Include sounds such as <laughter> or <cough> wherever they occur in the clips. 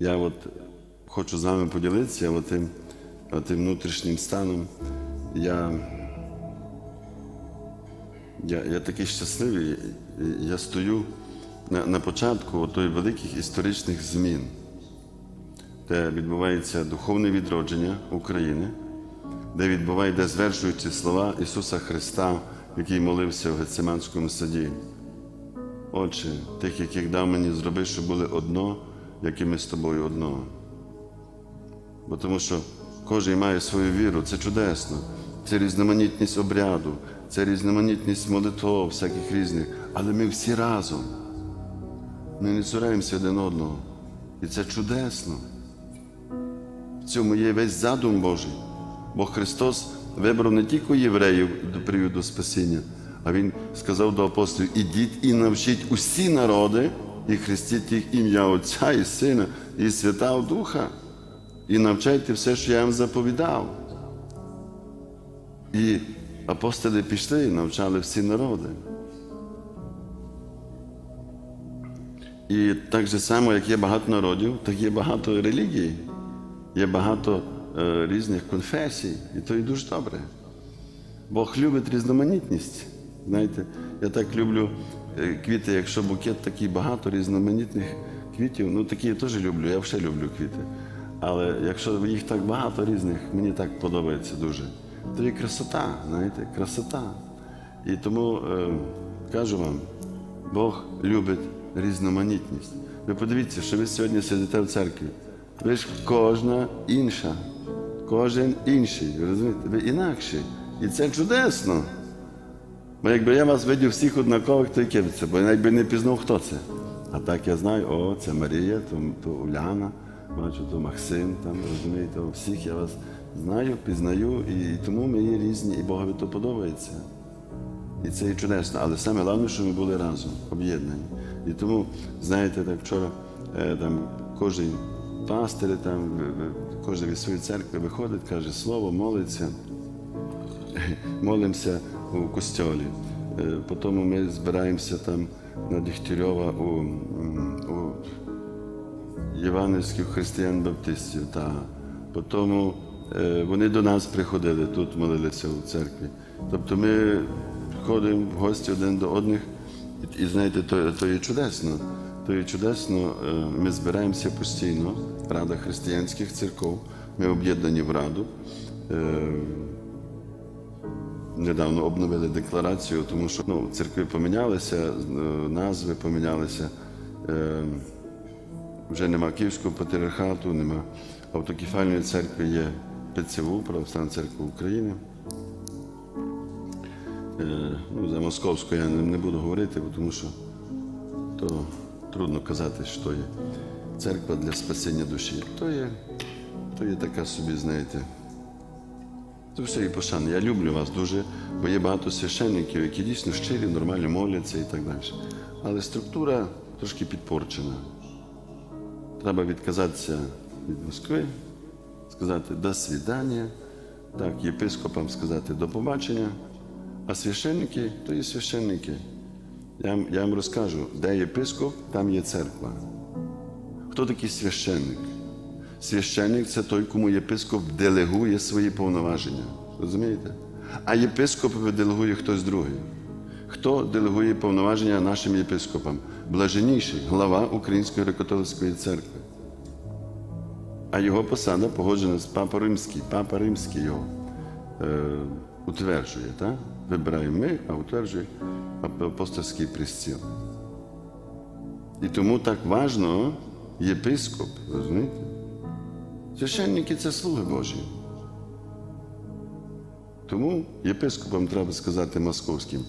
Я от хочу з вами поділитися отим, отим внутрішнім станом. Я, я, я такий щасливий, я стою на, на початку тої великих історичних змін, де відбувається духовне відродження України, де відбувається, де звершуються слова Ісуса Христа, який молився в Гециманському саді. Отче, тих, яких дав мені зроби, щоб були одно, як і ми з тобою одно. Бо тому що кожен має свою віру, це чудесно. Це різноманітність обряду, це різноманітність молитв, всяких різних. Але ми всі разом. Ми не цураємося один одного. І це чудесно. В цьому є весь задум Божий. Бо Христос вибрав не тільки євреїв до приводу спасіння, а Він сказав до апостолів: ідіть і навчіть усі народи, і хрестіть їх ім'я Отця і Сина, і Святого Духа, і навчайте все, що я вам заповідав. І апостоли пішли і навчали всі народи. І так же само, як є багато народів, так є багато релігій, є багато е, різних конфесій, і то і дуже добре. Бог любить різноманітність. Знаєте, я так люблю квіти, якщо букет такий багато різноманітних квітів, ну такі я теж люблю, я вже люблю квіти. Але якщо їх так багато різних, мені так подобається дуже, то є красота, знаєте, красота. І тому е, кажу вам, Бог любить різноманітність. Ви подивіться, що ви сьогодні сидите в церкві. Ви ж кожна інша, кожен інший. Розумієте? Ви інакші. І це чудесно. Бо якби я вас видів всіх однакових, то б це? Бо я якби не пізнав, хто це. А так я знаю, о, це Марія, то, то Уляна, бачу, то Максим, там, розумієте, всіх я вас знаю, пізнаю, і, і тому ми є різні, і Богові то подобається. І це і чудесно. Але саме головне, що ми були разом, об'єднані. І тому, знаєте, так вчора е, там кожен пастир, там, в- в- кожен від своєї церкви виходить, каже слово, молиться, <laughs> молимося у костьолі. Е, Потім ми збираємося там на Дегтярьова у, у євангельських християн-баптистів. Потім е, вони до нас приходили, тут молилися у церкві. Тобто ми ходимо в гості один до одних, і, і знаєте, то, то є чудесно. То є чудесно, е, ми збираємося постійно, Рада християнських церков, ми об'єднані в Раду. Недавно обновили декларацію, тому що ну, церкви помінялися, е, назви помінялися. Е, Вже нема Київського патріархату, нема автокефальної церкви, є ПЦУ, Православна церква України. Е, Ну, за Московську я не, не буду говорити, тому що то трудно казати, що є церква для спасіння душі. То є, то є така собі, знаєте, все і пошани. Я люблю вас дуже, бо є багато священників, які дійсно щирі, нормально моляться і так далі. Але структура трошки підпорчена. Треба відказатися від Москви, сказати до свідання, так, єпископам сказати до побачення, а священники то є священники. Я, я вам розкажу, де єпископ, там є церква. Хто такий священник? Священник це той, кому єпископ делегує свої повноваження. Розумієте? А єпископ делегує хтось другий. Хто делегує повноваження нашим єпископам? Блаженніший, глава Української греко-католицької церкви. А його посада погоджена з Папа Римський. Папа Римський його е, утверджує. Так? Вибираємо ми, а утверджує апостольський престіл. І тому так важно єпископ, розумієте? Священники це слуги Божі. Тому єпископам треба сказати московським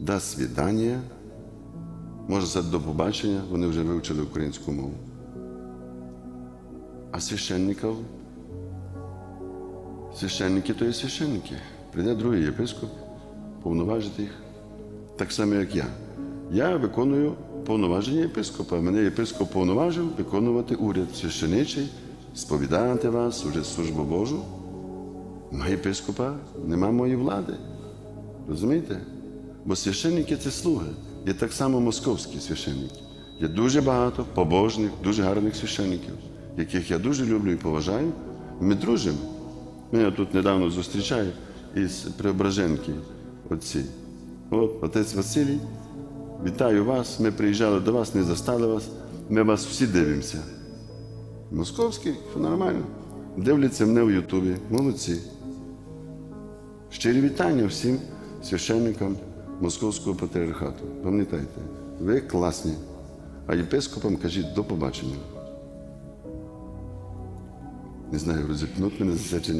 до свідання, може сказати до побачення, вони вже вивчили українську мову. А священників, священники то є священники. Прийде другий єпископ, повноважити їх. Так само, як я. Я виконую повноваження єпископа. Мене єпископ повноважив виконувати уряд священичий, сповідати вас, уже службу Божу. Нема єпископа, нема моєї влади. Розумієте? Бо священники це слуги. Є так само московські священники. Є дуже багато побожних, дуже гарних священників. яких я дуже люблю і поважаю. Ми дружимо. Мене тут недавно зустрічає із Преображенки отці. От, отець Василій, вітаю вас. Ми приїжджали до вас, не застали вас. Ми вас всі дивимося. Московський, нормально. Дивляться мене в Ютубі. Молодці. Щирі вітання всім священникам Московського патріархату. Пам'ятайте, ви класні. А єпископам кажіть до побачення. Не знаю, розіпнуть мене за це.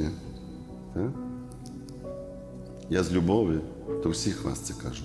Я з любові до всіх вас це кажу.